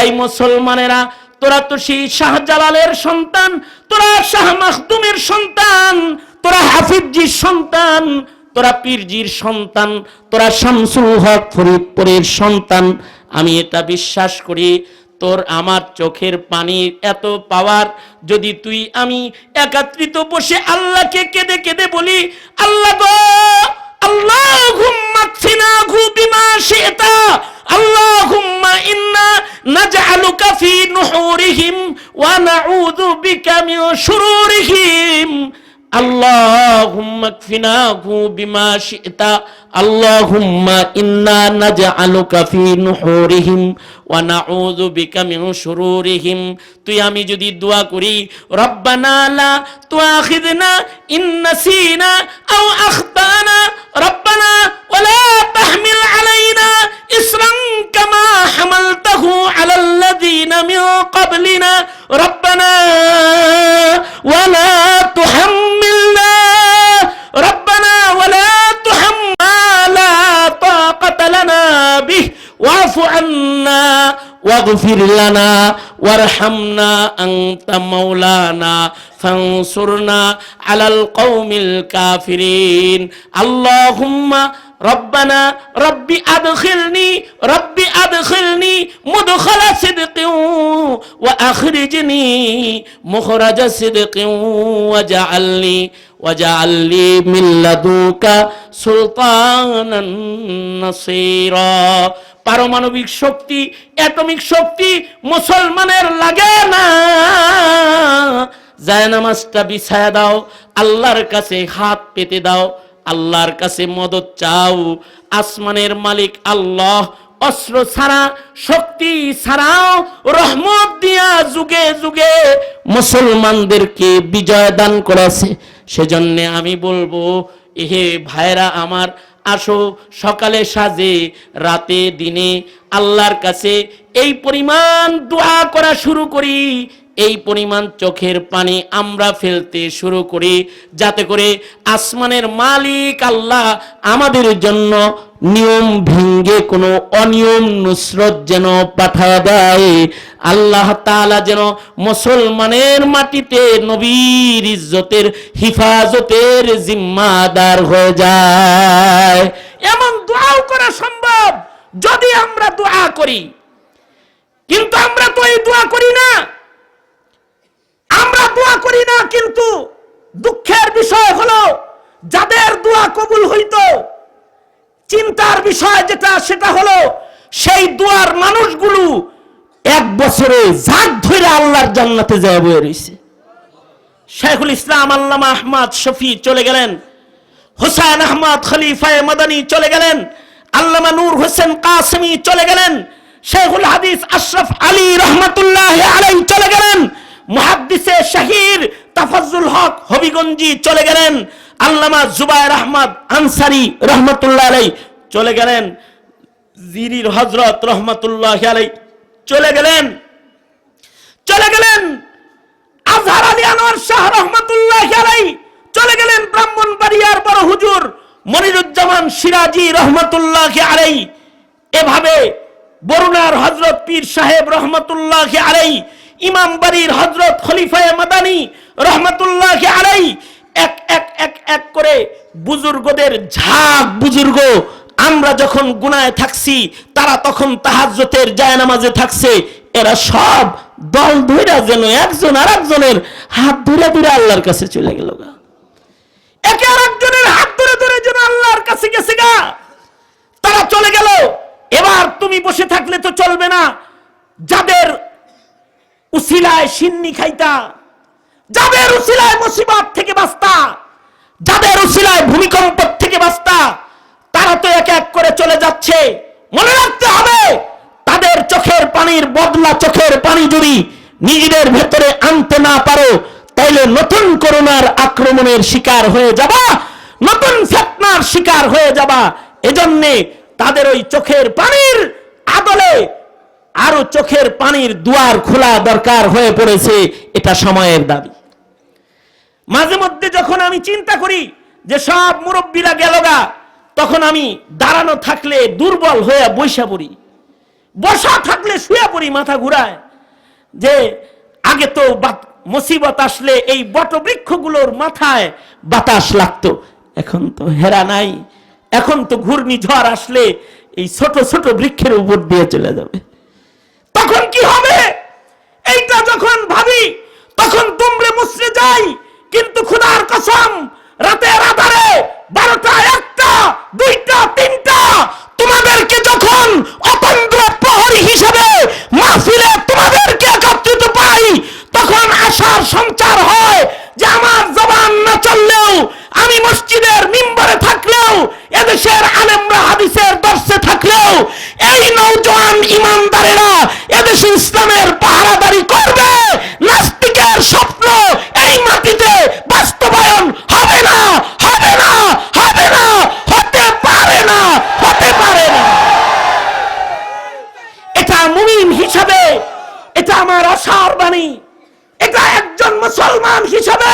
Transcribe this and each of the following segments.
এই মুসলমানেরা, তোরা তো সেই শাহজালালের সন্তান, তোরা শাহ মাখদুমের সন্তান, তোরা হাফিজজির সন্তান, তোরা পীরজির সন্তান, তোরা শামসুল হক ফরিদপুরের সন্তান। আমি এটা বিশ্বাস করি, তোর আমার চোখের পানির এত পাওয়ার, যদি তুই আমি একাত্রিত বসে আল্লাহকে কেঁদে কেঁদে বলি, আল্লাহ গো! আল্লাহুম্মা কফিনাহু বিমা শি'তা আল্লাহুম্মা ইন্না নাজআলুকা ফি নুহুরিহিম ওয়া নাউযু বিকা মিন শুরুরিহিম। আল্লাহুম্মা কফিনাহু বিমা শি'তা, আল্লাহুম্মা ইন্না নাজআলুকা ফি নুহুরিহিম ওয়া নাউযু বিকা মিন তুই আমি যদি দোয়া করি, রব্বানা লা তুআখিযনা ইন নাসিনা আও আখতানা, রব্বানা ওয়া তাহমিল আলাইনা ইসরান কামা হামালতাহু আলাল্লাযীনা মিন ক্বাবলিনা। রব্বানা ফাগফির লানা ওয়ারহামনা আনতা মাওলানা ফানসুরনা আলাল কওমিল কাফিরিন আল্লাহুম্মা রব্বানা রব্বি আদখিলনি রব্বি আদখিলনি মুদখালা সিদকিউ ওয়া আখরিজনি মুখরাজা সিদকিউ ওয়া জাআলনি ওয়া জাআলনি মিন লাদুকা সুলতানান নাসীরা পারমাণবিক শক্তি অ্যাটমিক শক্তি মুসলমানের লাগে না। যায় নামাজটা বিছায়া দাও, আল্লাহর কাছে হাত পেতে দাও, আল্লাহর কাছে মদত চাও। আসমানের মালিক আল্লাহ, অস্ত্র ছাড়া, শক্তি ছাড়াও, রহমত দিয়া যুগে যুগে মুসলমানদেরকে বিজয় দান করেছে। সেজন্য আমি বলব, এহে ভাইরা আমার আসো সকালে সাজে রাতে দিনে আল্লাহর কাছে এই পরিমাণ দোয়া করা শুরু করি। এই পরিমাণ চোখের পানি আমরা ফেলতে শুরু করি, যাতে করে আসমানের মালিক আল্লাহ আমাদের জন্য নিয়ম ভেঙ্গে কোনো অনিয়ম, নুসরত যেন পাঠায় দেয়। আল্লাহ তাআলা যেন মুসলমানের মাটিতে নবীর ইজ্জতের হিফাজতের জিম্মাদার হয়ে যায়। এমন দোয়াও করা সম্ভব যদি আমরা দোয়া করি। কিন্তু আমরা তো এই দোয়া করি না। আমরা দোয়া করি না, কিন্তু দুঃখের বিষয় হলো যাদের দোয়া কবুল হইতো, চিন্তার বিষয় যেটা, সেটা হলো সেই দোয়ার মানুষগুলো এক বছরে জাগ ধরে আল্লাহর জান্নাতে যায় বয়ে রয়েছে শেখুল ইসলাম আল্লামা আহমদ শফি চলে গেলেন, হোসাইন আহমদ খলিফায়ে মাদানী চলে গেলেন, আল্লামা নূর হোসেন কাসমি চলে গেলেন, শেখুল হাদিস আশরাফ আলী রহমতুল্লাহ আলাই চলে গেলেন মুহাদ্দিসে শাহির তাফাজ্জুল হক হবিগঞ্জি চলে গেলেন। আল্লামা জুবায়ের আহমদ আনসারি রহমতুল্লাহ আলাই চলে গেলেন। জিরির হজরত রহমতুল্লাহ আলাই চলে গেলেন। চলে গেলেন। আজহার আলী আনোয়ার শাহ রহমতুল্লাহ আলাই চলে গেলেন ব্রাহ্মণবাড়িয়ার বড় হুজুর মনিরুজ্জামান সিরাজি রহমতুল্লাহ আলাই এভাবে বরুণার হজরত পীর সাহেব রহমতুল্লাহ আলাই ইমাম বাড়ির হজরত খলিফায়ে মাদানী রহমতুল্লাহ আলাই এক এক এক এক করে বুজুর্গদের ঝাঁক, বুজুর্গ, আমরা যখন গুনায় থাকছি, তারা তখন তাহাজ্জতের জায়নামাজে থাকছে, এরা সব দল ধইরা যেন একজন আর একজনের হাত ধরে ধরে আল্লাহর কাছে চলে গেল গা। একে আর একজনের হাত ধরে ধরে যেন আল্লাহর কাছে গেছে গা। তারা চলে গেল। এবার তুমি বসে থাকলে তো চলবে না। যাদের উসিলায় সিন্নি খাইতা। যাদের উসিলায় মুসিবত থেকে বাঁচতা, যাদের উসিলায় ভূমিকম্প থেকে বাঁচতা, তারা তো এক এক করে চলে যাচ্ছে। মনে রাখতে হবে, তাদের চোখের পানির বদলা চোখের পানি যদি নিজেদের ভেতরে আনতে না পারো, তাইলে নতুন করোনার আক্রমণের শিকার হয়ে যাবা, নতুন ফেতনার শিকার হয়ে যাবা। এজন্যে তাদের ওই চোখের পানির আদলে আরও চোখের পানির দুয়ার খোলা দরকার হয়ে পড়েছে এটা সময়ের দাবি। মাঝে মধ্যে যখন আমি চিন্তা করি যে সব মুরব্বীরা গেল গা, তখন আমি দাঁড়ানো থাকলে দুর্বল হয়ে বৈশা পড়ি। বসা থাকলে শুয়ে পড়ি মাথা ঘুরায় যে আগে তো বাত- মুসিবত আসলে এই বটবৃক্ষগুলোর মাথায় বাতাস লাগতো। এখন তো হেরা নাই। এখন তো ঘূর্ণিঝড় আসলে এই ছোট ছোট বৃক্ষের উপর দিয়ে চলে যাবে। তখন কি হবে? এইটা যখন ভাবি, তখন তুমরে মুসরে যাই, কিন্তু খুদার কসম, রাতের আধারে বারোটা, একটা, দুইটা, তিনটা, তোমাদেরকে যখন অতন্ত্র ইসলামের পাহারাদারি করবে, নাস্তিকের স্বপ্ন এই মাটিতে বাস্তবায়ন হবে না হবে না হবে না, হতে পারে না, হতে পারে না। এটা মুমিন হিসাবে, এটা আমার আশার বাণী। এটা একজন মুসলমান হিসাবে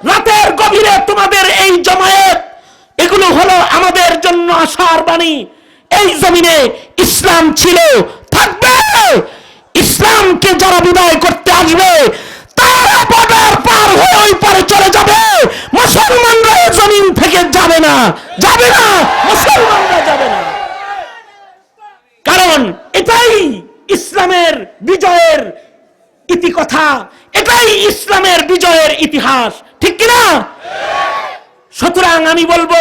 রাতের গভীরে তোমাদের এই জমায়েত, এগুলো হলো আমাদের জন্য আশার বাণী। এই জমিনে ইসলাম ছিল, থাকবে। ইসলামকে যারা বিদায় করতে আসবে, তারা বর্ডার পার হয়ে ওই পারে চলে যাবে। মুসলমানরা জমিন থেকে যাবে না যাবে না, মুসলমানরা যাবে না। কারণ এটাই ইসলামের বিজয়ের ইতিকথা, এটাই ইসলামের বিজয়ের ইতিহাস, ঠিক কিনা? সুতরাং আমি বলব,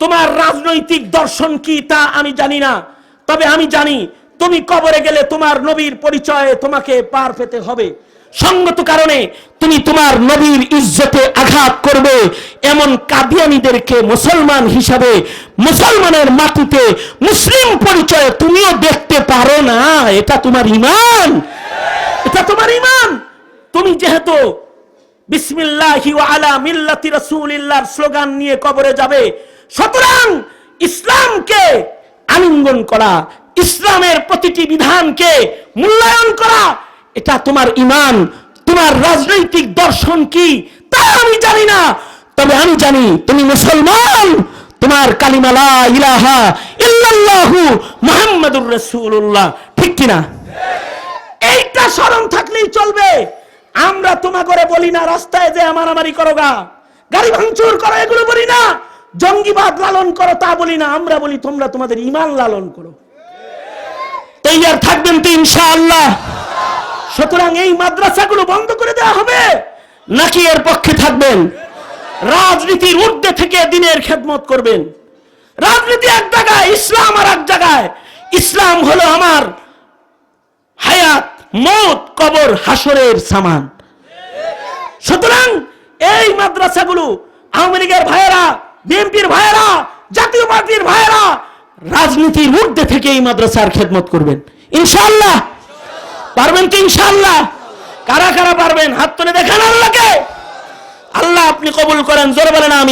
তোমার রাজনৈতিক দর্শন কি তা আমি জানি না, তবে আমি জানি তুমি কবরে গেলে তোমার নবীর পরিচয়ে তোমাকে পার পেতে হবে। সঙ্গত কারণে তুমি তোমার নবীর ইজ্জতে আঘাত করবে। এমন কাদিয়ানিদেরকে মুসলমান হিসাবে মুসলমানের মাটিতে মুসলিম পরিচয়ে তুমিও দেখতে পারো না। এটা তোমার ইমান এটা তোমার ইমান তুমি যেহেতু বিসমিল্লাহি আলা মিল্লাতি রাসূলিল্লাহর স্লোগান নিয়ে কবরে যাবে, সুতরাং ইসলামকে আলিঙ্গন করা ইসলামের প্রতিটি বিধানকে মূল্যায়ন করা, এটা তোমার ইমান, তোমার রাজনৈতিক দর্শন কি, তা আমি জানি না। তবে আমি জানি তুমি মুসলমান, তোমার কালিমালা ইলাহা ইল্লাল্লাহু মুহাম্মাদুর রাসূলুল্লাহ। ঠিক কিনা? এইটা স্মরণ থাকলেই চলবে। আমরা তোমা করে বলি না, রাস্তায় যে মারামারি করো গা, গাড়ি ভাঙচুর করো, এগুলো বলি না, জঙ্গিবাদ লালন করো, তা বলি না। আমরা বলি তোমরা তোমাদের ইমান লালন করো। তৈয়ার থাকবেন তো ইনশাআল্লাহ। সুতরাং এই মাদ্রাসাগুলো বন্ধ করে দেওয়া হবে, নাকি এর পক্ষে থাকবেন? রাজনীতির ঊর্ধ্বে থেকে দিনের খেদমত করবেন। রাজনীতি এক জায়গায়, ইসলাম আর এক জায়গায়। ইসলাম হলো আমার হায়াত, মত, কবর হাসরের সামান। সুতরাং এই মাদ্রাসাগুলো আওয়ামী লীগের ভাইয়েরা, বিএনপির ভাইয়েরা, জাতীয় পার্টির ভাইয়েরা রাজনীতির ঊর্ধ্বে থেকে এই মাদ্রাসার খেদমত করবেন। ইনশাল্লাহ পারবেন কি ইনশাল্লাহ কারা কারা পারবেন? হাত তুলে দেখেন আল্লাহকে। আল্লাহ আপনি কবুল করেন, জোর বলেন আমি